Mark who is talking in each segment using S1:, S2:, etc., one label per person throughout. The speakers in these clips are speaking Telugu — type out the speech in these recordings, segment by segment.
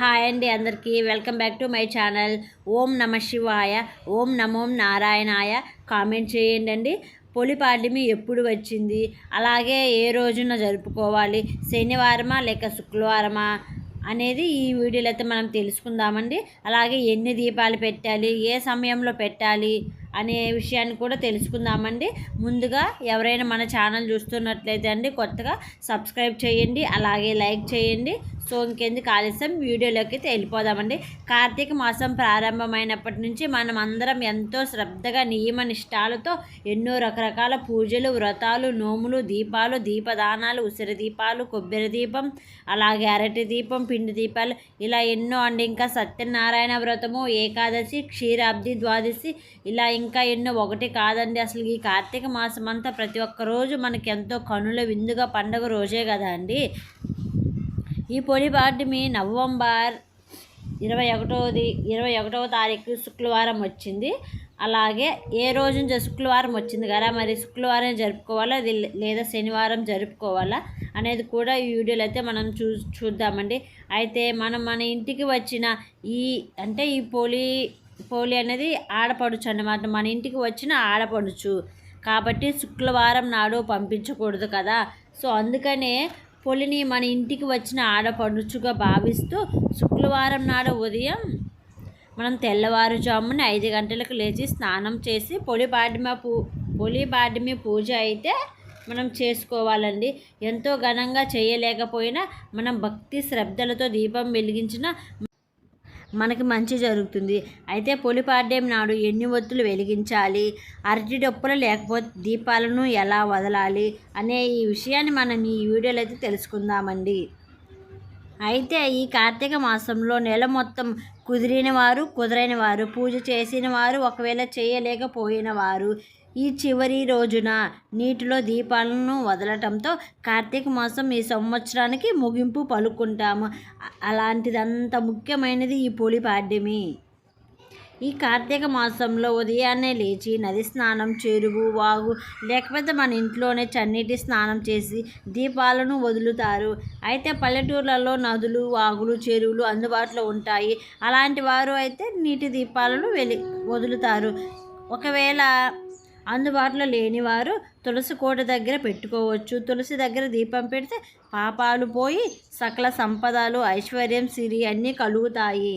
S1: హాయ్ అండి అందరికీ. Welcome back to my channel. ఓం నమ శివాయ ఓం నమో నారాయణాయ. కామెంట్ చేయండి అండి పొలిపాడ్యమి ఎప్పుడు వచ్చింది? అలాగే ఏ రోజున జరుపుకోవాలి? శనివారమా లేక శుక్రవారమా అనేది ఈ వీడియోలో అయితే మనం తెలుసుకుందామండి. అలాగే ఎన్ని దీపాలు పెట్టాలి? ఏ సమయంలో పెట్టాలి? అనే విషయాన్ని కూడా తెలుసుకుందామండి. ముందుగా ఎవరైనా మన ఛానల్ చూస్తున్నట్లయితే అండి కొత్తగా సబ్స్క్రైబ్ చేయండి. అలాగే లైక్ చేయండి. సో ఇంకెందుకు ఆలస్యం? వీడియోలోకి వెళ్ళిపోదామండి. కార్తీక మాసం ప్రారంభమైనప్పటి నుంచి మనం అందరం ఎంతో శ్రద్ధగా నియమ నిష్టాలతో ఎన్నో రకరకాల పూజలు వ్రతాలు నోములు దీపాలు దీపదానాలు ఉసిరి దీపాలు కొబ్బరి దీపం అలాగే అరటి దీపం పిండి దీపాలు ఇలా ఎన్నో అండి. ఇంకా సత్యనారాయణ వ్రతము ఏకాదశి క్షీరాబ్ది ద్వాదశి ఇలా ఇంకా ఎన్నో ఒకటి కాదండి. అసలు ఈ కార్తీక మాసం అంతా ప్రతి ఒక్క రోజు మనకి ఎంతో కనుల విందుగా పండగ రోజే కదా అండి. ఈ పొడిపాటిమి నవంబర్ ఇరవై ఒకటోది ఇరవై ఒకటవ తారీఖు శుక్రవారం వచ్చింది. అలాగే ఏ రోజు శుక్రవారం వచ్చింది కదా మరి శుక్రవారం జరుపుకోవాలా లేదా శనివారం జరుపుకోవాలా అనేది కూడా ఈ వీడియోలో అయితే మనం చూ చూద్దామండి. అయితే మనం మన ఇంటికి వచ్చిన ఈ అంటే ఈ పోలి పోలి అనేది ఆడపడుచు అన్నమాట. మన ఇంటికి వచ్చిన ఆడపడుచు. కాబట్టి శుక్రవారం నాడు పంపించకూడదు కదా. సో అందుకనే పొలిని మన ఇంటికి వచ్చిన ఆడపడుచుగా భావిస్తూ శుక్రవారం నాడు ఉదయం మనం తెల్లవారుజామున ఐదు గంటలకు లేచి స్నానం చేసి పొలి బాడిమ పూ పొలి బాడిమి పూజ అయితే మనం చేసుకోవాలండి. ఎంతో ఘనంగా చేయలేకపోయినా మనం భక్తి శ్రద్ధలతో దీపం వెలిగించిన మనకి మంచి జరుగుతుంది. అయితే పొలిపాడ్యం నాడు ఎన్ని ఒత్తులు వెలిగించాలి? అరటి డొప్పులు లేకపోతే దీపాలను ఎలా వదలాలి? అనే ఈ విషయాన్ని మనం ఈ వీడియోలో అయితే తెలుసుకుందామండి. అయితే ఈ కార్తీక మాసంలో నెల మొత్తం కుదిరిన వారు కుదరైన వారు పూజ చేసిన వారు ఒకవేళ చేయలేకపోయిన వారు ఈ చివరి రోజున నీటిలో దీపాలను వదలటంతో కార్తీక మాసం ఈ సంవత్సరానికి ముగింపు పలుకుంటాము. అలాంటిదంత ముఖ్యమైనది ఈ పులి పాడ్యమి. ఈ కార్తీక మాసంలో ఉదయాన్నే లేచి నది స్నానం చెరువు వాగు లేకపోతే మన ఇంట్లోనే చన్నీటి స్నానం చేసి దీపాలను వదులుతారు. అయితే పల్లెటూర్లలో నదులు వాగులు చెరువులు అందుబాటులో ఉంటాయి. అలాంటి వారు అయితే నీటి దీపాలను వెలి వదులుతారు. ఒకవేళ అందుబాటులో లేనివారు తులసి కోట దగ్గర పెట్టుకోవచ్చు. తులసి దగ్గర దీపం పెడితే పాపాలు పోయి సకల సంపదలు ఐశ్వర్యం సిరి అన్నీ కలుగుతాయి.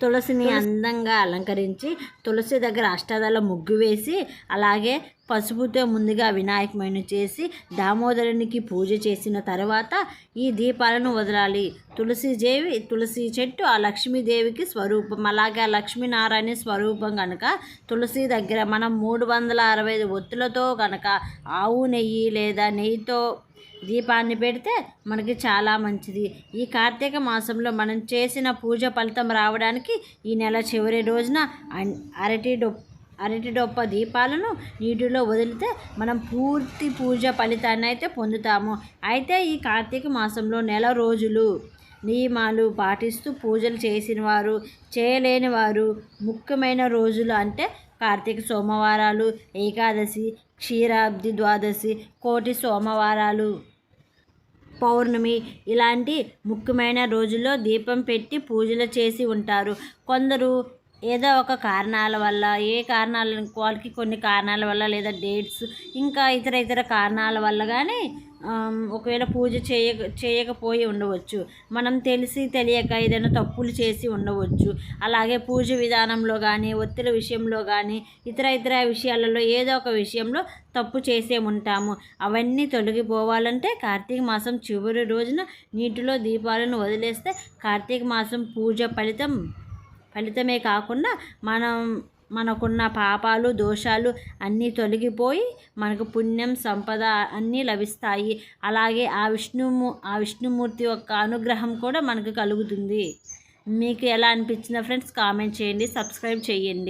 S1: తులసిని అందంగా అలంకరించి తులసి దగ్గర అష్టాదల ముగ్గు వేసి అలాగే పసుపుతో ముందుగా వినాయకమైన చేసి దామోదరునికి పూజ చేసిన తర్వాత ఈ దీపాలను వదలాలి. తులసిదేవి తులసి చెట్టు ఆ లక్ష్మీదేవికి స్వరూపం. అలాగే ఆ లక్ష్మీనారాయణ స్వరూపం కనుక తులసి దగ్గర మనం మూడు వందల అరవై ఒత్తులతో కనుక ఆవు నెయ్యి లేదా నెయ్యితో దీపాన్ని పెడితే మనకి చాలా మంచిది. ఈ కార్తీక మాసంలో మనం చేసిన పూజ ఫలితం రావడానికి ఈ నెల చివరి రోజున అరటి డొప్ప అరటి డొప్ప దీపాలను నీటిలో వదిలితే మనం పూర్తి పూజ ఫలితాన్ని అయితే పొందుతాము. అయితే ఈ కార్తీక మాసంలో నెల రోజులు నియమాలు పాటిస్తూ పూజలు చేసిన వారు చేయలేని వారు ముఖ్యమైన రోజులు అంటే కార్తీక సోమవారాలు ఏకాదశి క్షీరాబ్ది ద్వాదశి కోటి సోమవారాలు పౌర్ణమి ఇలాంటి ముఖ్యమైన రోజుల్లో దీపం పెట్టి పూజలు చేసి ఉంటారు. కొందరు ఏదో ఒక కారణాల వల్ల ఏ కారణాల వాళ్ళకి కొన్ని కారణాల వల్ల లేదా డేట్స్ ఇంకా ఇతర ఇతర కారణాల వల్ల కానీ ఒకవేళ పూజ చేయ చేయకపోయి ఉండవచ్చు. మనం తెలిసి తెలియక ఏదైనా తప్పులు చేసి ఉండవచ్చు. అలాగే పూజ విధానంలో కానీ ఒత్తిడి విషయంలో కానీ ఇతర ఇతర విషయాలలో ఏదో ఒక విషయంలో తప్పు చేసే ఉంటాము. అవన్నీ తొలగిపోవాలంటే కార్తీక మాసం చివరి రోజున నీటిలో దీపాలను వదిలేస్తే కార్తీక మాసం పూజ ఫలితం ఫలితమే కాకుండా మనం మనకున్న పాపాలు దోషాలు అన్నీ తొలగిపోయి మనకు పుణ్యం సంపద అన్నీ లభిస్తాయి. అలాగే ఆ విష్ణుము ఆ విష్ణుమూర్తి యొక్క అనుగ్రహం కూడా మనకు కలుగుతుంది. మీకు ఎలా అనిపించిన ఫ్రెండ్స్ కామెంట్ చేయండి సబ్స్క్రైబ్ చేయండి.